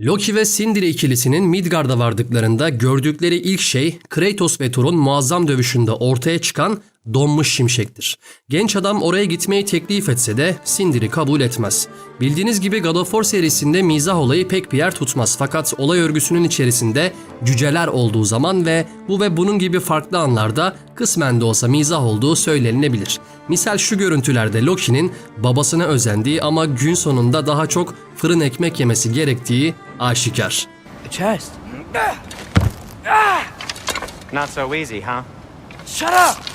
Loki ve Sindri ikilisinin Midgard'a vardıklarında gördükleri ilk şey Kratos ve Thor'un muazzam dövüşünde ortaya çıkan donmuş şimşektir. Genç adam oraya gitmeyi teklif etse de Sindri kabul etmez. Bildiğiniz gibi God of War serisinde mizah olayı pek bir yer tutmaz fakat olay örgüsünün içerisinde cüceler olduğu zaman ve bu ve bunun gibi farklı anlarda kısmen de olsa mizah olduğu söylenilebilir. Misal şu görüntülerde Loki'nin babasına özendiği ama gün sonunda daha çok fırın ekmek yemesi gerektiği aşikar. The chest. Not so easy, huh? Shut up!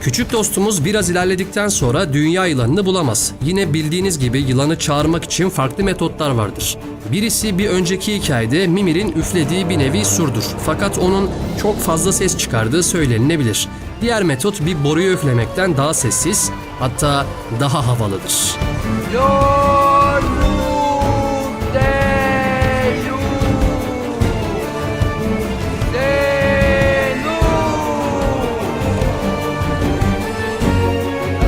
Küçük dostumuz biraz ilerledikten sonra dünya yılanını bulamaz. Yine bildiğiniz gibi yılanı çağırmak için farklı metotlar vardır. Birisi bir önceki hikayede Mimir'in üflediği bir nevi surdur. Fakat onun çok fazla ses çıkardığı söylenilebilir. Diğer metot bir boruyu üflemekten daha sessiz, hatta daha havalıdır.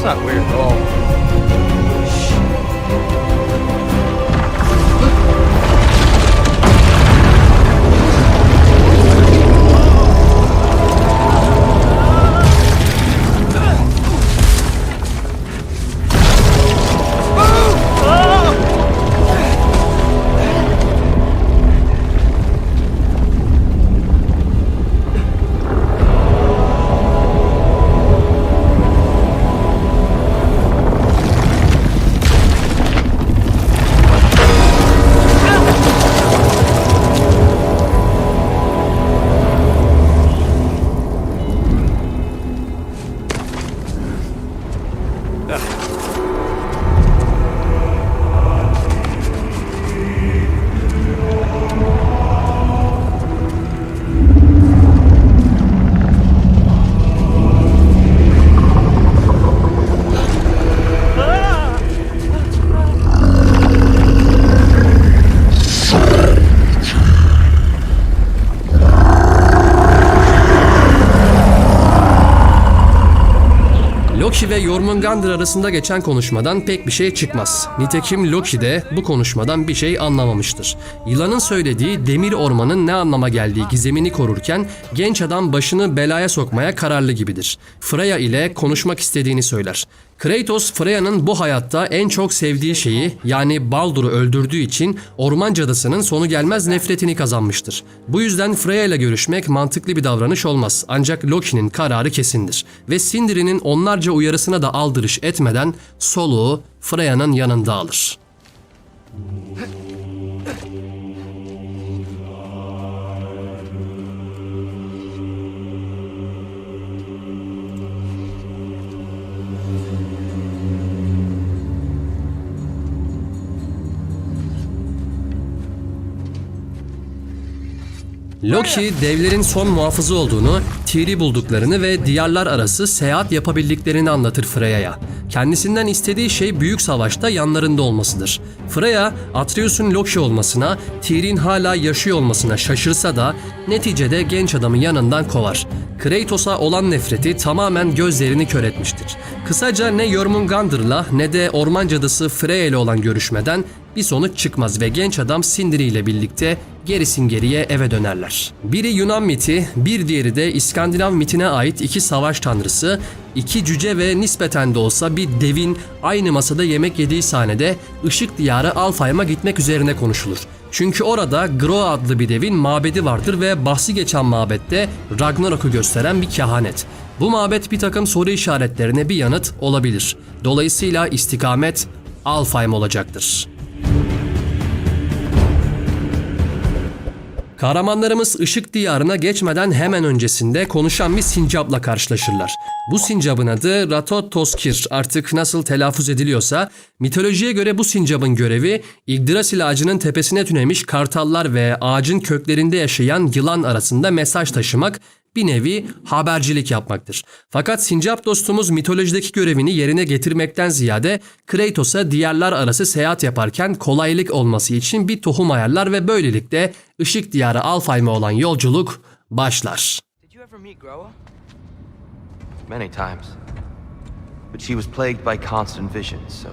That's not weird at all. Jormungandr arasında geçen konuşmadan pek bir şey çıkmaz. Nitekim Loki de bu konuşmadan bir şey anlamamıştır. Yılanın söylediği demir ormanın ne anlama geldiği gizemini korurken genç adam başını belaya sokmaya kararlı gibidir. Freya ile konuşmak istediğini söyler. Kratos Freya'nın bu hayatta en çok sevdiği şeyi yani Baldur'u öldürdüğü için orman cadısının sonu gelmez nefretini kazanmıştır. Bu yüzden Freya ile görüşmek mantıklı bir davranış olmaz. Ancak Loki'nin kararı kesindir. Ve Sindri'nin onlarca uyarısına da aldırış etmeden soluğu Freya'nın yanında alır. Loki devlerin son muhafızı olduğunu, Tyr'i bulduklarını ve diyarlar arası seyahat yapabildiklerini anlatır Freya'ya. Kendisinden istediği şey büyük savaşta yanlarında olmasıdır. Freya, Atreus'un Loki olmasına, Tyr'in hala yaşıyor olmasına şaşırsa da neticede genç adamı yanından kovar. Kratos'a olan nefreti tamamen gözlerini kör etmiştir. Kısaca ne Jormungandr'la ne de orman cadısı Freya ile olan görüşmeden bir sonuç çıkmaz ve genç adam Sindri ile birlikte gerisin geriye eve dönerler. Biri Yunan miti, bir diğeri de İskandinav mitine ait iki savaş tanrısı, iki cüce ve nispeten de olsa bir devin aynı masada yemek yediği sahnede ışık diyarı Alfheim'a gitmek üzerine konuşulur. Çünkü orada Gro adlı bir devin mabedi vardır ve bahsi geçen mabette Ragnarok'u gösteren bir kehanet. Bu mabet bir takım soru işaretlerine bir yanıt olabilir. Dolayısıyla istikamet Alfheim olacaktır. Kahramanlarımız ışık diyarına geçmeden hemen öncesinde konuşan bir sincapla karşılaşırlar. Bu sincabın adı Ratot Toskir artık nasıl telaffuz ediliyorsa mitolojiye göre bu sincabın görevi Yggdrasil ağacının tepesine tünemiş kartallar ve ağacın köklerinde yaşayan yılan arasında mesaj taşımak bir nevi habercilik yapmaktır. Fakat Sincap dostumuz mitolojideki görevini yerine getirmekten ziyade Kratos'a diyarlar arası seyahat yaparken kolaylık olması için bir tohum ayarlar ve böylelikle ışık diyarı Alfheim'e olan yolculuk başlar. Did you ever meet Groa? Many times. But she was plagued by constant visions, so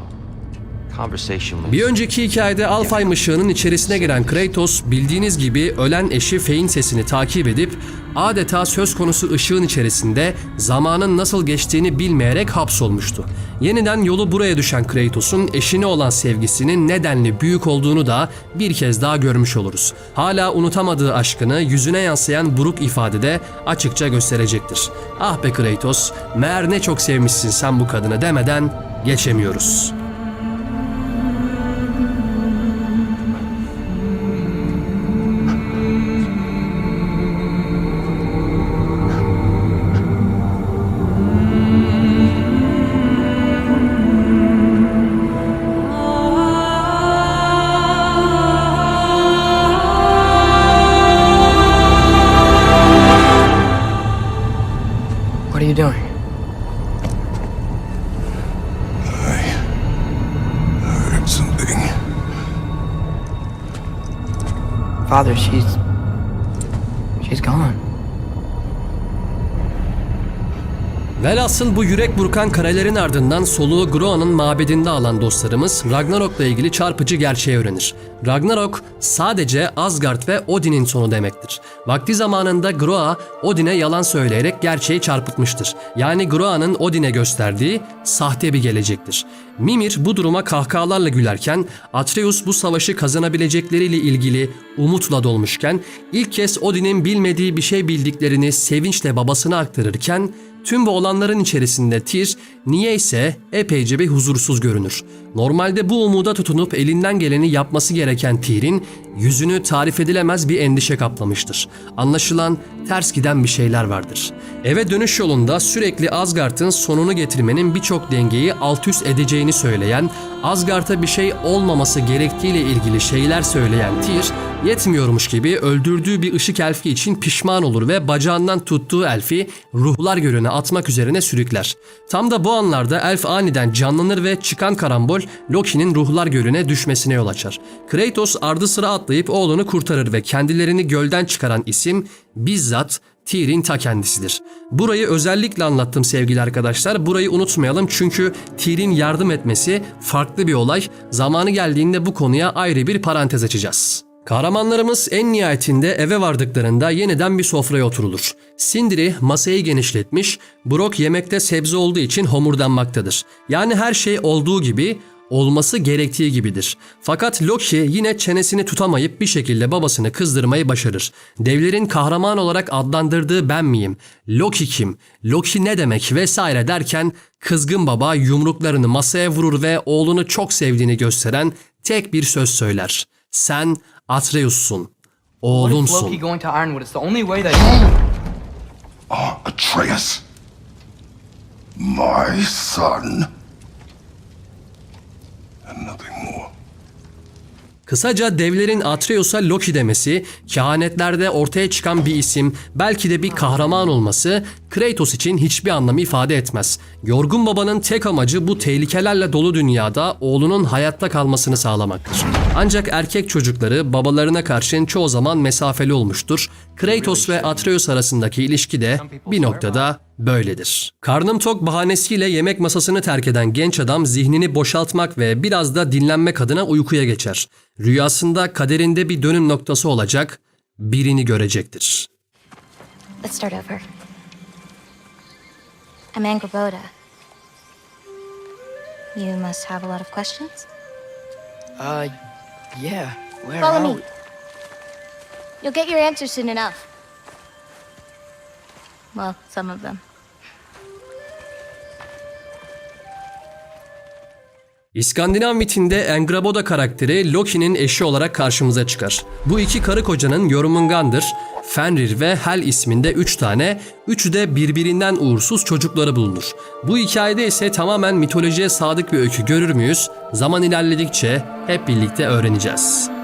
Bir önceki hikayede Alfheim ışığının içerisine giren Kratos bildiğiniz gibi ölen eşi Fey'in sesini takip edip adeta söz konusu ışığın içerisinde zamanın nasıl geçtiğini bilmeyerek hapsolmuştu. Yeniden yolu buraya düşen Kratos'un eşine olan sevgisinin nedenli büyük olduğunu da bir kez daha görmüş oluruz. Hala unutamadığı aşkını yüzüne yansıyan buruk ifadede açıkça gösterecektir. Ah be Kratos, meğer ne çok sevmişsin sen bu kadını demeden geçemiyoruz. Father, she's. She's gone. Velhasıl bu yürek burkan karelerin ardından soluğu Groa'nın mabedinde alan dostlarımız Ragnarok'la ilgili çarpıcı gerçeği öğrenir. Ragnarok sadece Asgard ve Odin'in sonu demektir. Vakti zamanında Groa Odin'e yalan söyleyerek gerçeği çarpıtmıştır. Yani Groa'nın Odin'e gösterdiği sahte bir gelecektir. Mimir bu duruma kahkahalarla gülerken Atreus bu savaşı kazanabilecekleriyle ilgili umutla dolmuşken ilk kez Odin'in bilmediği bir şey bildiklerini sevinçle babasına aktarırken Tüm bu olanların içerisinde Tyr niyeyse epeyce bir huzursuz görünür. Normalde bu umuda tutunup elinden geleni yapması gereken Tyr'in yüzünü tarif edilemez bir endişe kaplamıştır. Anlaşılan ters giden bir şeyler vardır. Eve dönüş yolunda sürekli Asgard'ın sonunu getirmenin birçok dengeyi alt üst edeceğini söyleyen, Asgard'a bir şey olmaması gerektiğiyle ilgili şeyler söyleyen Tyr, yetmiyormuş gibi öldürdüğü bir ışık elfi için pişman olur ve bacağından tuttuğu elfi ruhlar gölüne atmak üzerine sürükler. Tam da bu anlarda elf aniden canlanır ve çıkan karambol Loki'nin ruhlar gölüne düşmesine yol açar. Kratos ardı sıra atlayıp oğlunu kurtarır ve kendilerini gölden çıkaran isim bizzat Tyr'in ta kendisidir. Burayı özellikle anlattım sevgili arkadaşlar. Burayı unutmayalım çünkü Tyr'in yardım etmesi farklı bir olay. Zamanı geldiğinde bu konuya ayrı bir parantez açacağız. Kahramanlarımız en nihayetinde eve vardıklarında yeniden bir sofraya oturulur. Sindri masayı genişletmiş, Brock yemekte sebze olduğu için homurdanmaktadır. Yani her şey olduğu gibi olması gerektiği gibidir. Fakat Loki yine çenesini tutamayıp bir şekilde babasını kızdırmayı başarır. Devlerin kahraman olarak adlandırdığı ben miyim? Loki kim? Loki ne demek vesaire derken kızgın baba yumruklarını masaya vurur ve oğlunu çok sevdiğini gösteren tek bir söz söyler. Sen Atreus'sun. Oğlumsun. Atreus. My son. Kısaca devlerin Atreus'a Loki demesi, kehanetlerde ortaya çıkan bir isim, belki de bir kahraman olması Kratos için hiçbir anlam ifade etmez. Yorgun babanın tek amacı bu tehlikelerle dolu dünyada oğlunun hayatta kalmasını sağlamaktır. Ancak erkek çocukları babalarına karşın çoğu zaman mesafeli olmuştur. Kratos ve Atreus arasındaki ilişki de bir noktada böyledir. Karnım tok bahanesiyle yemek masasını terk eden genç adam zihnini boşaltmak ve biraz da dinlenmek adına uykuya geçer. Rüyasında kaderinde bir dönüm noktası olacak, birini görecektir. Let's start over. I'm Angrboda. You must have a lot of questions? Uh, yeah. Where Follow are me. You'll get your answers soon enough. Well, some of them. İskandinav mitinde Engraboda karakteri Loki'nin eşi olarak karşımıza çıkar. Bu iki karı kocanın Jormungandr, Fenrir ve Hel isminde üç tane, üçü de birbirinden uğursuz çocukları bulunur. Bu hikayede ise tamamen mitolojiye sadık bir öykü görür müyüz? Zaman ilerledikçe hep birlikte öğreneceğiz.